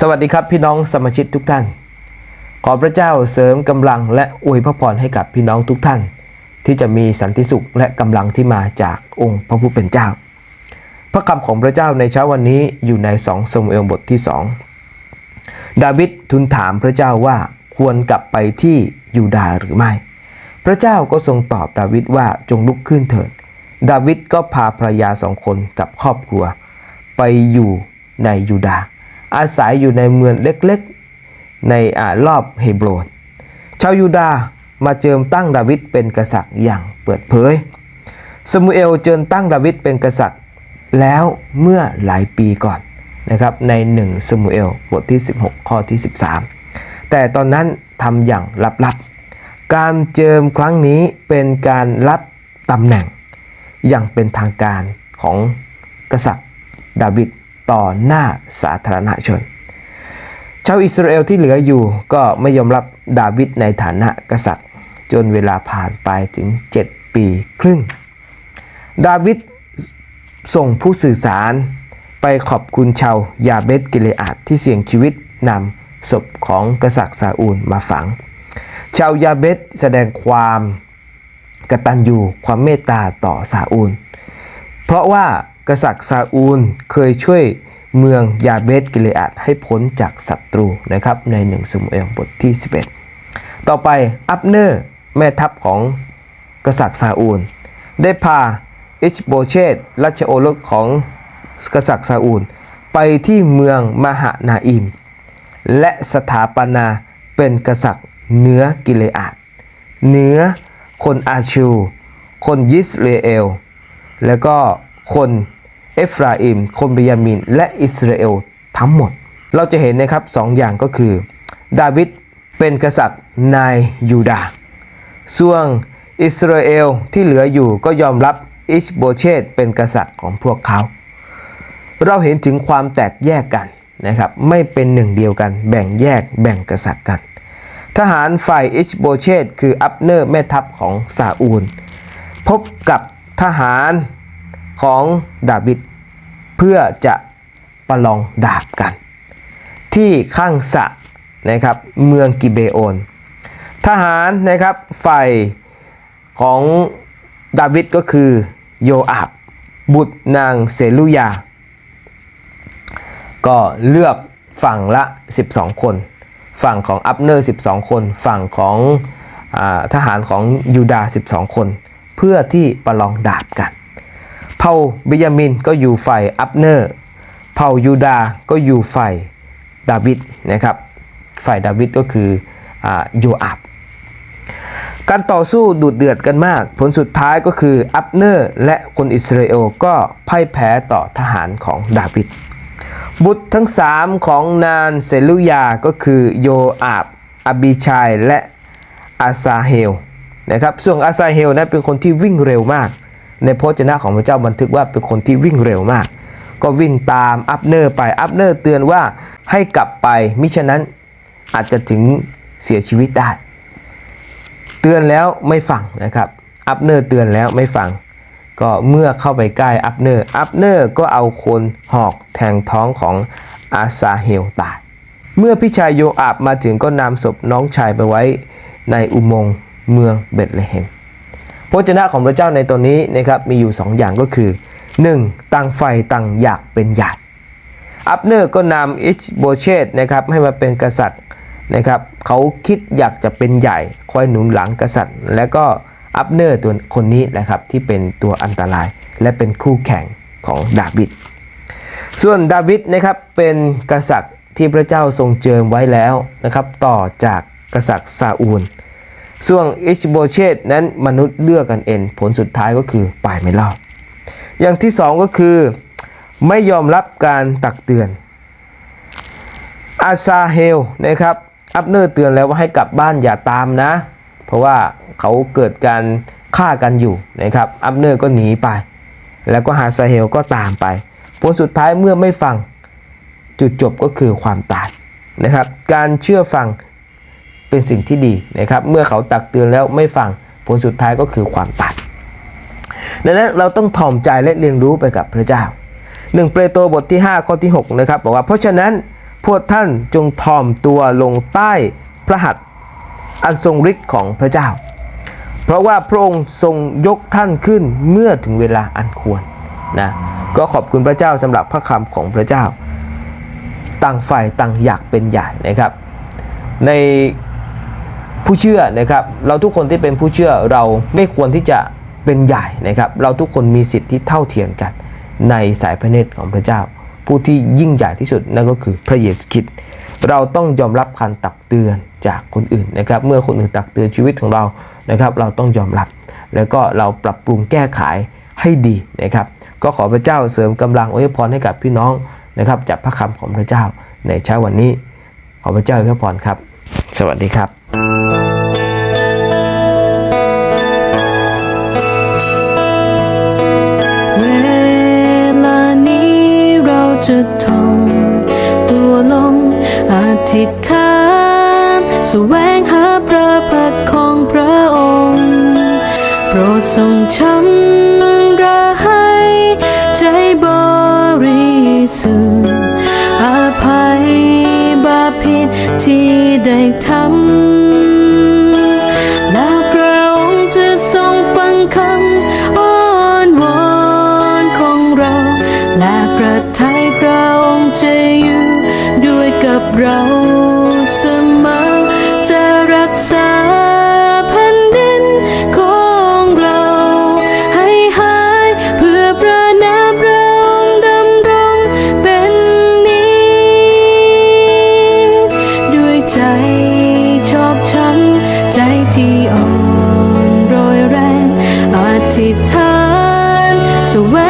สวัสดีครับพี่น้องสมาชิกทุกท่าน ขอพระเจ้าเสริมกำลังและอวยพระพรให้กับพี่น้องทุกท่าน ที่จะมีสันติสุขและกำลังที่มาจากองค์พระผู้เป็นเจ้า พระคำของพระเจ้าในเช้าวันนี้อยู่ใน2ซามูเอลบทที่2ดาวิดทูลถามพระเจ้าว่าควรกลับไปที่ยูดาห์หรือไม่ พระเจ้าก็ทรงตอบดาวิดว่าจงลุกขึ้นเถิด ดาวิดก็พาภรรยาสองคนกับครอบครัว ไปอยู่ในยูดาห์ อาศัยอยู่ในเมืองเล็กๆ ในอารอบเฮบรนชาวยูดาห์มาเจิมตั้งดาวิดเป็นกษัตริย์อย่างเปิดเผยสมูเอลเจิมตั้งดาวิดเป็นกษัตริย์แล้วเมื่อหลายปีก่อนนะครับใน 1 สมูเอลบทที่ 16 ข้อที่ 13 แต่ตอนนั้นทำอย่างลับๆ การเจิมครั้งนี้เป็นการรับตำแหน่งอย่างเป็นทางการของกษัตริย์ดาวิด ต่อหน้าสาธารณชน ชาวอิสราเอลที่เหลืออยู่ก็ไม่ยอมรับดาวิดในฐานะกษัตริย์ จนเวลาผ่านไปถึง 7 ปีครึ่ง ดาวิดส่งผู้สื่อสารไปขอบคุณชาวยาเบตกิเลอาดที่เสี่ยงชีวิตนำศพของกษัตริย์ซาอูลมาฝัง ชาวยาเบตแสดงความกตัญญูความเมตตาต่อซาอูล เพราะว่า กษัตริย์ซาอูลเคยช่วยเมืองยาเบตกิเลอาดให้พ้นจากศัตรูนะครับในหนึ่งสมุเอลบทที่ 11 ต่อไปอับเนอร์แม่ทัพของกษัตริย์ซาอูล ได้พาอิชโบเชตราชโอรสของกษัตริย์ซาอูล ไปที่เมืองมหานาอิม และสถาปนาเป็นกษัตริย์เหนือกิเลอาดเหนือคนอาชู คนยิสราเอล แล้วก็คน เอฟราอิมคนเบยามิน และอิสราเอลทั้งหมด เราจะเห็นนะครับสองอย่างก็คือ ดาวิดเป็นกษัตริย์ในยูดาห์ส่วนอิสราเอลที่เหลืออยู่ก็ยอมรับอิชโบเชตเป็นกษัตริย์ของพวกเขา เราเห็นถึงความแตกแยกกันนะครับไม่เป็นหนึ่งเดียวกัน แบ่งแยกแบ่งกษัตริย์กัน ทหารฝ่ายอิชโบเชตคืออับเนอร์แม่ทัพของซาอูล พบกับทหารของดาวิด เพื่อจะประลองดาบกัน ที่ข้างสะนะครับเมืองกิเบโอน ทหารนะครับฝ่ายของดาวิดก็คือโยอาบ บุตรนางเซลุยา ก็เลือกฝั่งละ 12 คน ฝั่งของอับเนอร์ 12 คน ฝั่งของอทหารของยูดาห์12 คน เพื่อที่ประลองดาบกัน ผ่าเบยามินก็อยู่ฝ่ายอับเนอร์ เผ่ายูดาห์ก็อยู่ฝ่ายดาวิดนะครับ ฝ่ายดาวิดก็คือโยอาบ การต่อสู้ดุเดือดกันมาก ผลสุดท้ายก็คืออับเนอร์และคนอิสราเอลก็พ่ายแพ้ต่อทหารของดาวิด บุตรทั้งสามของนานเซลุยาก็คือโยอาบอบิชัยและอาซาเฮลนะครับ ส่วนอาซาเฮลนั้นเป็นคนที่วิ่งเร็วมาก ในพจนะของพระเจ้าบันทึกว่าเป็นคนที่วิ่งเร็วมาก ก็วิ่งตามอับเนอร์ไปอับเนอร์เตือนว่าให้กลับไปมิฉะนั้นอาจจะถึงเสียชีวิตได้ เตือนแล้วไม่ฟังนะครับอับเนอร์เตือนแล้วไม่ฟัง ก็เมื่อเข้าไปใกล้อับเนอร์อับเนอร์ก็เอาคนหอกแทงท้องของอาซาเฮลตายเมื่อพี่ชายโยอาบมาถึงก็นำศพน้องชายไปไว้ในอุโมงค์เมืองเบธเลเฮม พระเจนะของพระเจ้าในตอนนี้นะครับมีอยู่ 2 อย่างก็คือ 1. ต่างไฟต่างอยากเป็นใหญ่อับเนอร์ก็นำอิชโบเชตนะครับให้มาเป็นกษัตริย์นะครับเขาคิดอยากจะเป็นใหญ่คอยหนุนหลังกษัตริย์ และก็อับเนอร์ตัวคนนี้นะครับที่เป็นตัวอันตราย และเป็นคู่แข่งของดาวิดส่วนดาวิดนะครับเป็นกษัตริย์ที่พระเจ้าทรงเจิมไว้แล้วนะครับต่อจากกษัตริย์ซาอูล ส่วนอิชโบเชตนั้นมนุษย์เลือกกันเองผลสุดท้ายก็คือป่ายไม่รอดอย่างที่สองก็คือไม่ยอมรับการตักเตือน อาซาเฮลนะครับ อับเนอร์เตือนแล้วว่าให้กลับบ้านอย่าตามนะ เพราะว่าเขาเกิดการฆ่ากันอยู่นะครับ อับเนอร์ก็หนีไป แล้วก็ฮาซาเฮลก็ตามไป ผลสุดท้ายเมื่อไม่ฟังจุดจบก็คือความตายนะครับ การเชื่อฟัง เป็นสิ่งที่ดีนะครับ เมื่อเขาตักเตือนแล้วไม่ฟังผลสุดท้ายก็คือความตายดังนั้นเราต้องถ่อมใจและเรียนรู้ไปกับพระเจ้า1เปโตรบทที่ 5 ข้อที่6นะครับบอกว่าเพราะฉะนั้นพวกท่านจงทอมตัวลงใต้พระหัตถ์อันทรงฤทธิ์ของพระเจ้า เพราะว่าพระองค์ทรงยกท่านขึ้นเมื่อถึงเวลาอันควรนะก็ขอบคุณพระเจ้าสำหรับพระคำของพระเจ้า ต่างฝ่ายต่างอยากเป็นใหญ่นะครับ ใน ผู้เชื่อนะครับ เราทุกคนที่เป็นผู้เชื่อเราไม่ควรที่จะเป็นใหญ่นะครับ เราทุกคนมีสิทธิ์ที่เท่าเทียมกัน ในสายพระเนตรของพระเจ้า ผู้ที่ยิ่งใหญ่ที่สุดนั่นก็คือพระเยซูคริสต์เราต้องยอมรับการตักเตือนจากคนอื่นนะครับ เมื่อคนอื่นตักเตือนชีวิตของเรานะครับ เราต้องยอมรับ แล้วก็เราปรับปรุงแก้ไขให้ดีนะครับ ก็ขอพระเจ้าเสริมกำลังอวยพรให้กับพี่น้องนะครับจากพระคำของพระเจ้าในเช้าวันนี้ ขอพระเจ้าอวยพรครับ สวัสดีครับ เวลานี้เราจะท่องตัวลงอธิษฐานแสวงหาพระพักของพระองค์ โปรดทรงชำระให้ใจบริสุทธิ์ ที่ได้ทำแล้วพระองค์จะทรงฟังคำอ้อนวอนของเรา และประทัยพระองค์จะอยู่ด้วยกับเราเสมอ ธิษฐานสว